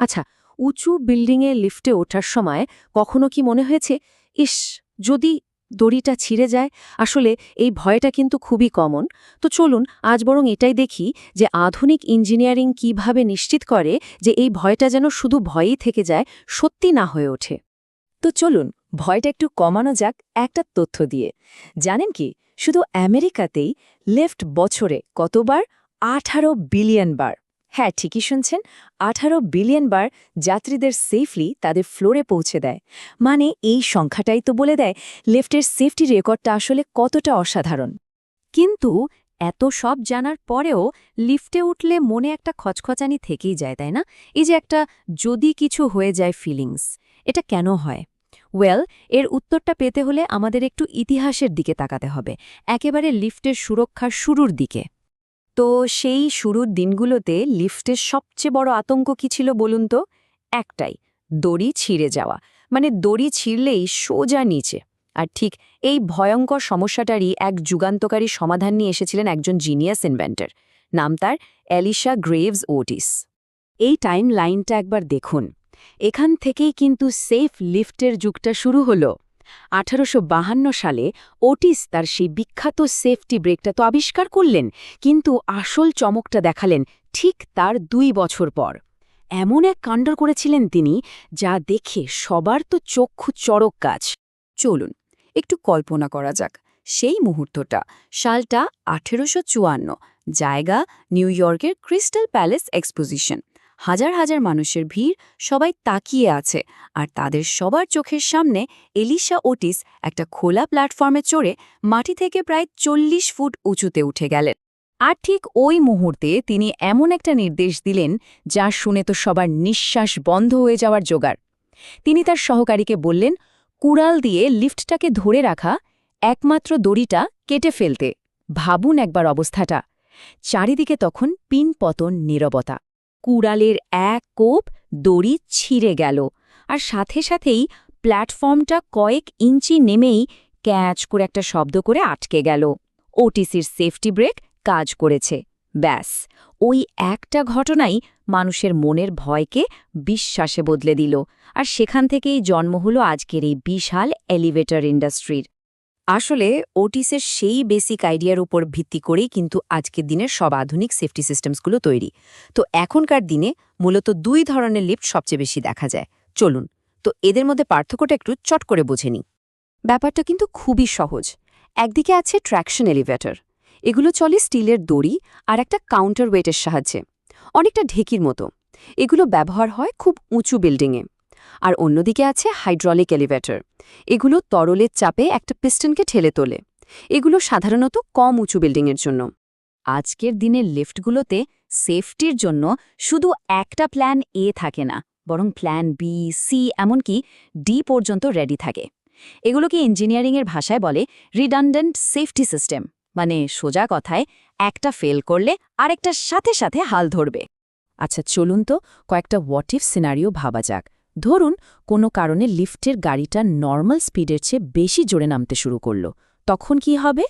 আচ্ছা উঁচু বিল্ডিংয়ে লিফটে ওঠার সময় কখনো কি মনে হয়েছে, ইস, যদি দড়িটা ছিঁড়ে যায়? আসলে এই ভয়টা কিন্তু খুবই কমন। তো চলুন, আজ বরং এটাই দেখি যে আধুনিক ইঞ্জিনিয়ারিং কীভাবে নিশ্চিত করে যে এই ভয়টা যেন শুধু ভয়ই থেকে যায়, সত্যি না হয়ে ওঠে। তো চলুন, ভয়টা একটু কমানো যাক একটা তথ্য দিয়ে। জানেন কি, শুধু আমেরিকাতেই লেফট বছরে কতবার? আঠারো বিলিয়ন বার। হ্যাঁ ঠিকই শুনছেন। আঠারো বিলিয়ন বার যাত্রীদের সেফলি তাদের ফ্লোরে পৌঁছে দেয়। মানে এই সংখ্যাটাই তো বলে দেয় লেফটের সেফটি রেকর্ডটা আসলে কতটা অসাধারণ। কিন্তু এত সব জানার পরেও লিফটে উঠলে মনে একটা খচখচানি থেকেই যায়, তাই না? এই যে একটা যদি কিছু হয়ে যায় ফিলিংস এটা কেন হয়? ওয়েল এর উত্তরটা পেতে হলে আমাদের একটু ইতিহাসের দিকে তাকাতে হবে। একেবারে লিফটের সুরক্ষার শুরুর দিকে। তো সেই শুরুর দিনগুলোতে লিফটের সবচেয়ে বড় আতঙ্ক কি ছিল বলুন তো? একটাই, দড়ি ছিঁড়ে যাওয়া। মানে দড়ি ছিঁড়লেই সোজা নিচে। আর ঠিক এই ভয়ঙ্কর সমস্যাটারই এক যুগান্তকারী সমাধান নিয়ে এসেছিলেন একজন জিনিয়াস ইনভেন্টর। নাম তার অ্যালিশা গ্রেভস ওটিস। এই টাইম লাইনটা একবার দেখুন। এখান থেকেই কিন্তু সেফ লিফটের যুগটা শুরু হলো। আঠারোশো সালে ওটিস তার সেই বিখ্যাত সেফটি ব্রেকটা তো আবিষ্কার করলেন, কিন্তু আসল চমকটা দেখালেন ঠিক তার দুই বছর পর। এমন এক কাণ্ড করেছিলেন তিনি যা দেখে সবার তো চক্ষু চড়ক কাজ চলুন, একটু কল্পনা করা যাক। সেই মুহূর্তটা, সালটা আঠেরোশো চুয়ান্ন, জায়গা নিউ ইয়র্কের ক্রিস্টাল প্যালেস এক্সপোজিশন। হাজার হাজার মানুষের ভিড় সবাই তাকিয়ে আছে আর তাদের সবার চোখের সামনে এলিশা ওটিস একটা খোলা প্ল্যাটফর্মে চড়ে মাটি থেকে প্রায় চল্লিশ ফুট উঁচুতে উঠে গেলেন। আর ঠিক ওই মুহূর্তে তিনি এমন একটা নির্দেশ দিলেন যা শুনে তো সবার নিঃশ্বাস বন্ধ হয়ে যাওয়ার জোগাড়। তিনি তার সহকারীকে বললেন, কুড়াল দিয়ে লিফটটাকে ধরে রাখা, একমাত্র দড়িটা কেটে ফেলতে। ভাবুন একবার অবস্থাটা। চারিদিকে তখন পিনপতন নীরবতা। কুড়ালের এক কোপ দড়ি ছিঁড়ে গেল, আর সাথে সাথেই প্ল্যাটফর্মটা কয়েক ইঞ্চি নেমেই ক্যাচ করে একটা শব্দ করে আটকে গেল। ওটিসির সেফটি ব্রেক কাজ করেছে। ব্যাস, ওই একটা ঘটনাই মানুষের মনের ভয়কে বিশ্বাসে বদলে দিল, আর সেখান থেকেই জন্ম হল আজকের এই বিশাল এলিভেটর ইন্ডাস্ট্রির। আসলে ওটিসের সেই বেসিক আইডিয়ার উপর ভিত্তি করেই কিন্তু আজকের দিনের সব আধুনিক সেফটি সিস্টেমসগুলো তৈরি। তো এখনকার দিনে মূলত দুই ধরনের লিফট সবচেয়ে বেশি দেখা যায়। চলুন, তো এদের মধ্যে পার্থক্যটা একটু চট করে বুঝে নিই। ব্যাপারটা কিন্তু খুবই সহজ। একদিকে আছে ট্র্যাকশন এলিভেটর এগুলো চলে স্টিলের দড়ি আর একটা কাউন্টার ওয়েটের সাহায্যে। অনেকটা ঢেকির মতো। এগুলো ব্যবহার হয় খুব উঁচু বিল্ডিংয়ে আর অন্যদিকে আছে হাইড্রলিক এলিভেটর। এগুলো তরলের চাপে একটা পিস্টনকে ঠেলে তোলে। এগুলো সাধারণত কম উঁচু বিল্ডিংয়ের জন্য। আজকের দিনের লিফটগুলোতে সেফটির জন্য শুধু একটা প্ল্যান এ থাকে না, বরং প্ল্যান বি, সি, এমনকি ডি পর্যন্ত রেডি থাকে। এগুলোকে ইঞ্জিনিয়ারিংয়ের ভাষায় বলে রিডান্ডেন্ট সেফটি সিস্টেম মানে সোজা কথায় একটা ফেল করলে আরেকটার সাথে সাথে হাল ধরবে। আচ্ছা চলুন তো কয়েকটা ওয়াটিফ সিনারিও ভাবা যাক। ধরুন, কোনো কারণে লিফটের গাড়িটা নর্মাল স্পিডের চেয়ে বেশি জোরে নামতে শুরু করল, তখন কি হবে?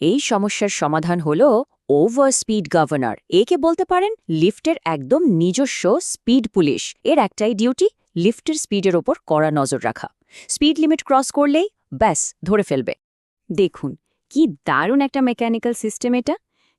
এই সমস্যার সমাধান হল ওভার স্পিড গভর্নর। একে বলতে পারেন লিফটের একদম নিজস্ব স্পিড পুলিশ। এর একটাই ডিউটি লিফটের স্পিডের ওপর কড়া নজর রাখা। স্পিড লিমিট ক্রস করলেই ব্যাস, ধরে ফেলবে। দেখুন, কি দারুণ একটা মেকানিক্যাল সিস্টেম এটা।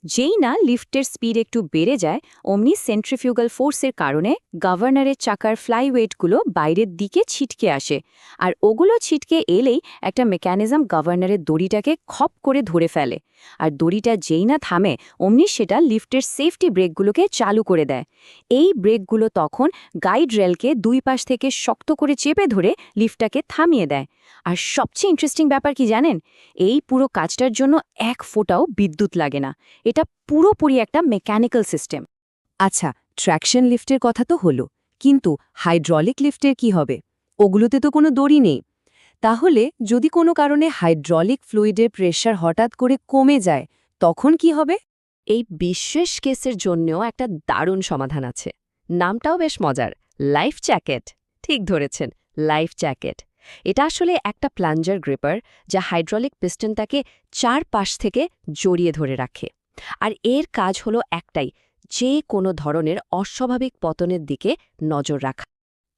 যেই না লিফটের স্পিড একটু বেড়ে যায়, অমনি সেন্ট্রিফিউগাল ফোর্সের কারণে গভর্নরের চাকার ফ্লাইওয়েটগুলো বাইরের দিকে ছিটকে আসে। আর ওগুলো ছিটকে এলেই একটা মেকানিজম গভর্নরের দড়িটাকে খপ করে ধরে ফেলে। আর দড়িটা যেই না থামে, অমনি সেটা লিফটের সেফটি ব্রেকগুলোকে চালু করে দেয়। এই ব্রেকগুলো তখন গাইড রেলকে দুই পাশ থেকে শক্ত করে চেপে ধরে লিফটটাকে থামিয়ে দেয়। আর সবচেয়ে ইন্টারেস্টিং ব্যাপার কি জানেন? এই পুরো কাজটার জন্য এক ফোটাও বিদ্যুৎ লাগে না। এটা পুরোপুরি একটা মেকানিক্যাল সিস্টেম আচ্ছা ট্র্যাকশন লিফটের কথা তো হলো, কিন্তু হাইড্রলিক লিফটের কি হবে? ওগুলোতে তো কোনো দড়ি নেই। তাহলে যদি কোনো কারণে হাইড্রলিক ফ্লুইডের প্রেশার হঠাৎ করে কমে যায়, তখন কি হবে? এই বিশেষ কেসের জন্যও একটা দারুণ সমাধান আছে। নামটাও বেশ মজার, লাইফ জ্যাকেট। ঠিক ধরেছেন, লাইফ জ্যাকেট। এটা আসলে একটা প্লাঞ্জার গ্রিপার যা হাইড্রলিক পিস্টনটাকে চার পাশ থেকে জড়িয়ে ধরে রাখে। আর এর কাজ হলো একটাই, যে কোনো ধরনের অস্বাভাবিক পতনের দিকে নজর রাখা।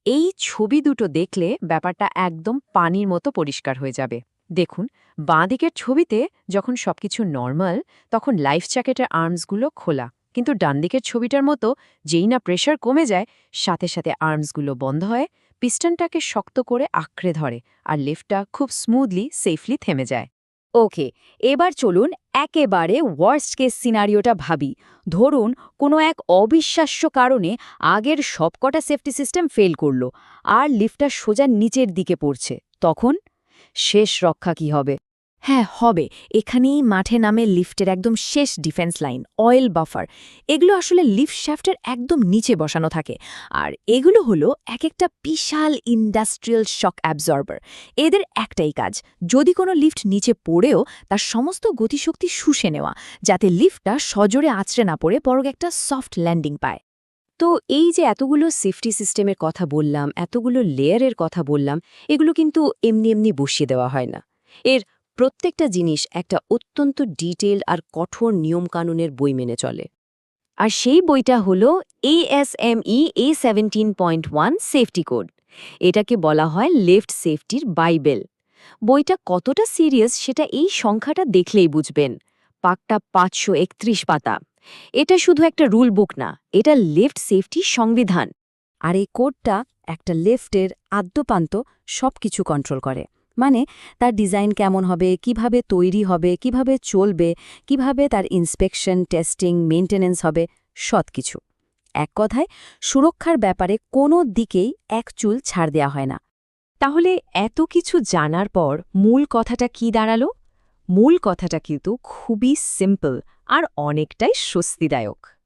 এই ছবি দুটো দেখলে ব্যাপারটা একদম পানির মতো পরিষ্কার হয়ে যাবে। দেখুন, বাঁদিকের ছবিতে যখন সবকিছু নর্মাল, তখন লাইফ জ্যাকেটের আর্মসগুলো খোলা। কিন্তু ডানদিকের ছবিটার মতো যেই না প্রেশার কমে যায়, সাথে সাথে আর্মসগুলো বন্ধ হয়, পিস্টনটাকে শক্ত করে আঁকড়ে ধরে, আর লিফটটা খুব স্মুথলি সেফলি থেমে যায়। ওকে, এবার চলুন একেবারে ওয়ার্স্ট কেস সিনারিওটা ভাবি। ধরুন, কোনো এক অবিশ্বাস্য কারণে আগের সবকটা সেফটি সিস্টেম ফেল করল, আর লিফটটা সোজা নিচের দিকে পড়ছে, তখন শেষ রক্ষা কি হবে? হ্যাঁ হবে। এখানেই মাঠে নামে লিফটের একদম শেষ ডিফেন্স লাইন, অয়েল বাফার। এগুলো আসলে লিফট শ্যাফটের একদম নিচে বসানো থাকে। আর এগুলো হলো এক একটা বিশাল ইন্ডাস্ট্রিয়াল শক অ্যাবজর্বার। এদের একটাই কাজ, যদি কোনো লিফট নিচে পড়েও তার সমস্ত গতিশক্তি শুষে নেওয়া, যাতে লিফটটা সজোরে আছড়ে না পড়ে, বরং একটা সফট ল্যান্ডিং পায়। তো এই যে এতগুলো সেফটি সিস্টেমের কথা বললাম, এতগুলো লেয়ারের কথা বললাম, এগুলো কিন্তু এমনি এমনি বসিয়ে দেওয়া হয় না। এর প্রত্যেকটা জিনিস একটা অত্যন্ত ডিটেল আর কঠোর নিয়মকানুনের বই মেনে চলে। আর সেই বইটা হল ASME A seventeen point one safety code এটাকে বলা হয় লেফট সেফটির বাইবেল বইটা কতটা সিরিয়াস সেটা এই সংখ্যাটা দেখলেই বুঝবেন। পাকটা পাঁচশো একত্রিশ পাতা। এটা শুধু একটা রুল বুক না, এটা লেফট সেফটি সংবিধান। আর এই কোডটা একটা লিফটের আদ্যপান্ত সব কিছু কন্ট্রোল করে। মানে তার ডিজাইন কেমন হবে, কীভাবে তৈরি হবে, কীভাবে চলবে, কীভাবে তার ইন্সপেকশন টেস্টিং মেইনটেনেন্স হবে সব কিছু এক কথায়, সুরক্ষার ব্যাপারে কোনো দিকেই এক চুল ছাড় দেওয়া হয় না। তাহলে এত কিছু জানার পর মূল কথাটা কি দাঁড়াল? মূল কথাটা কিন্তু খুবই সিম্পল আর অনেকটাই স্বস্তিদায়ক।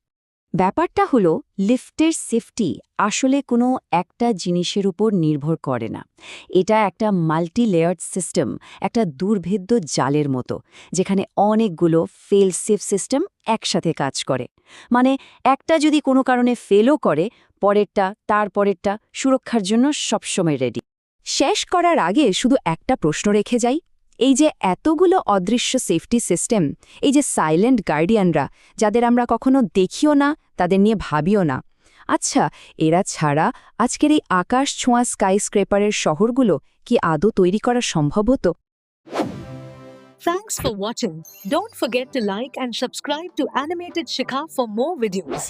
ব্যাপারটা হলো, লিফটের সেফটি আসলে কোনো একটা জিনিসের উপর নির্ভর করে না। এটা একটা মাল্টি লেয়ার্ড সিস্টেম একটা দুর্ভেদ্য জালের মতো, যেখানে অনেকগুলো ফেল সেফ সিস্টেম একসাথে কাজ করে। মানে একটা যদি কোনো কারণে ফেলও করে, পরেরটা তার পরেরটা সুরক্ষার জন্য সবসময় রেডি শেষ করার আগে শুধু একটা প্রশ্ন রেখে যাই এই যে এতগুলো অদৃশ্য সেফটি সিস্টেম এই যে সাইলেন্ট গার্ডিয়ানরা যাদের আমরা কখনো দেখিও না, তাদের নিয়ে ভাবিও না আচ্ছা এরা ছাড়া আজকের এই আকাশ ছোঁয়া স্কাই স্ক্রেপারের শহরগুলো কি আদৌ তৈরি করা সম্ভব হতো Thanks for watching. Don't forget to like and subscribe to Animated Shikha for more videos.